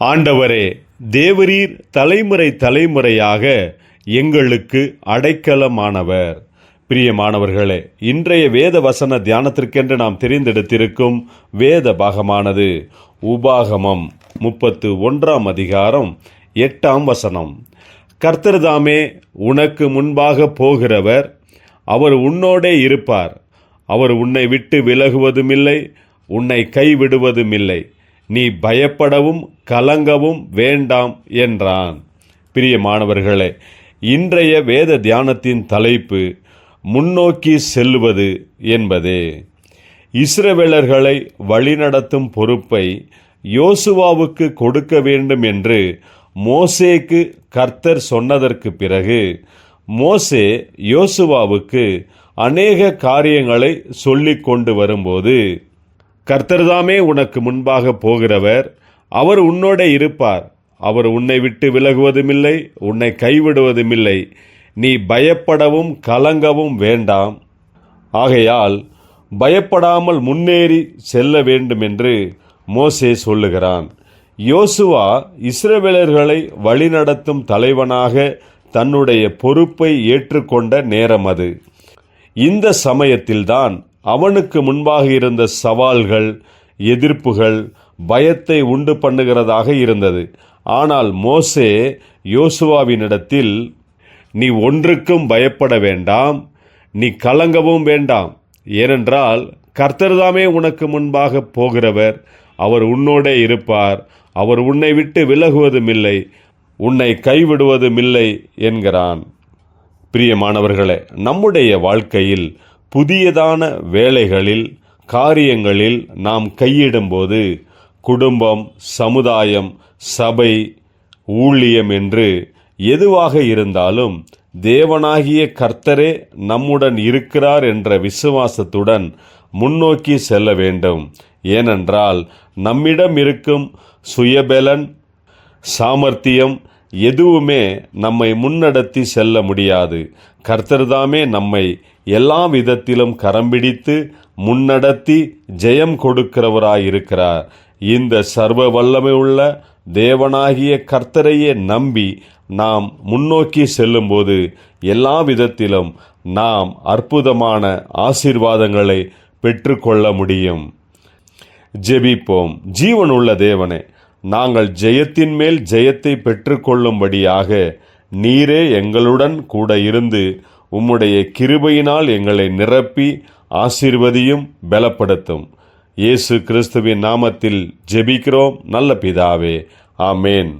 ஆண்டவரே தேவரீர் தலைமுறை தலைமுறையாக எங்களுக்கு அடைக்கலமானவர். பிரியமானவர்களே இன்றைய வேத வசன தியானத்திற்கென்று நாம் தெரிந்தெடுத்திருக்கும் வேத பாகமானது உபாகமம் முப்பத்து ஒன்றாம் அதிகாரம் எட்டாம் வசனம். கர்த்தர்தாமே உனக்கு முன்பாக போகிறவர் அவர் உன்னோடே இருப்பார். அவர் உன்னை விட்டு விலகுவதுமில்லை உன்னை கைவிடுவதுமில்லை. நீ பயப்படவும் கலங்கவும் வேண்டாம் என்றான். பிரியமானவர்களே இன்றைய வேத தியானத்தின் தலைப்பு முன்னோக்கி செல்லுவது என்பதே. இஸ்ரவேலர்களை வழிநடத்தும் பொறுப்பை யோசுவாவுக்கு கொடுக்க வேண்டும் என்று மோசேக்கு கர்த்தர் சொன்னதற்கு பிறகு மோசே யோசுவாவுக்கு அநேக காரியங்களை சொல்லிக் கொண்டு வரும்போது கர்த்தர்தாமே உனக்கு முன்பாக போகிறவர். அவர் உன்னோட இருப்பார். அவர் உன்னை விட்டு விலகுவதுமில்லை உன்னை கைவிடுவதுமில்லை. நீ பயப்படவும் கலங்கவும் வேண்டாம். ஆகையால் பயப்படாமல் முன்னேறி செல்ல வேண்டும் என்று மோசே சொல்லுகிறான். யோசுவா இஸ்ரவேலர்களை வழிநடத்தும் தலைவனாக தன்னுடைய பொறுப்பை ஏற்றுக்கொண்ட நேரம் அது. இந்த சமயத்தில்தான் அவனுக்கு முன்பாக இருந்த சவால்கள் எதிர்ப்புகள் பயத்தை உண்டு பண்ணுகிறதாக இருந்தது. ஆனால் மோசே யோசுவாவினிடத்தில் நீ ஒன்றுக்கும் பயப்பட வேண்டாம். நீ கலங்கவும் வேண்டாம். ஏனென்றால் கர்த்தர்தாமே உனக்கு முன்பாக போகிறவர். அவர் உன்னோடே இருப்பார். அவர் உன்னை விட்டு விலகுவதுமில்லை. உன்னை கைவிடுவதுமில்லை என்கிறான். பிரியமானவர்களே நம்முடைய வாழ்க்கையில் புதியதான வேலைகளில் காரியங்களில் நாம் கையிடும்போது குடும்பம் சமுதாயம் சபை ஊழியம் என்று எதுவாக இருந்தாலும் தேவனாகிய கர்த்தரே நம்முடன் இருக்கிறார் என்ற விசுவாசத்துடன் முன்னோக்கி செல்ல வேண்டும். ஏனென்றால் நம்மிடம் இருக்கும் சுயபலன் சாமர்த்தியம் எதுவுமே நம்மை முன்னடத்தி செல்ல முடியாது. கர்த்தர்தாமே நம்மை எல்லா விதத்திலும் கரம் பிடித்து முன்னடத்தி ஜெயம் கொடுக்கிறவராயிருக்கிறார். இந்த சர்வ வல்லமை உள்ள தேவனாகிய கர்த்தரையே நம்பி நாம் முன்னோக்கி செல்லும்போது எல்லா விதத்திலும் நாம் அற்புதமான ஆசீர்வாதங்களை பெற்றுக்கொள்ள முடியும். ஜெபிப்போம். ஜீவனுள்ள தேவனே நாங்கள் ஜெயத்தின் மேல் ஜெயத்தை பெற்றுக்கொள்ளும்படியாக நீரே எங்களுடன் கூட இருந்து உம்முடைய கிருபையினால் எங்களை நிரப்பி ஆசீர்வதியும் பலப்படுத்தும். இயேசு கிறிஸ்துவின் நாமத்தில் ஜெபிக்கிறோம். நல்ல பிதாவே. ஆமேன்.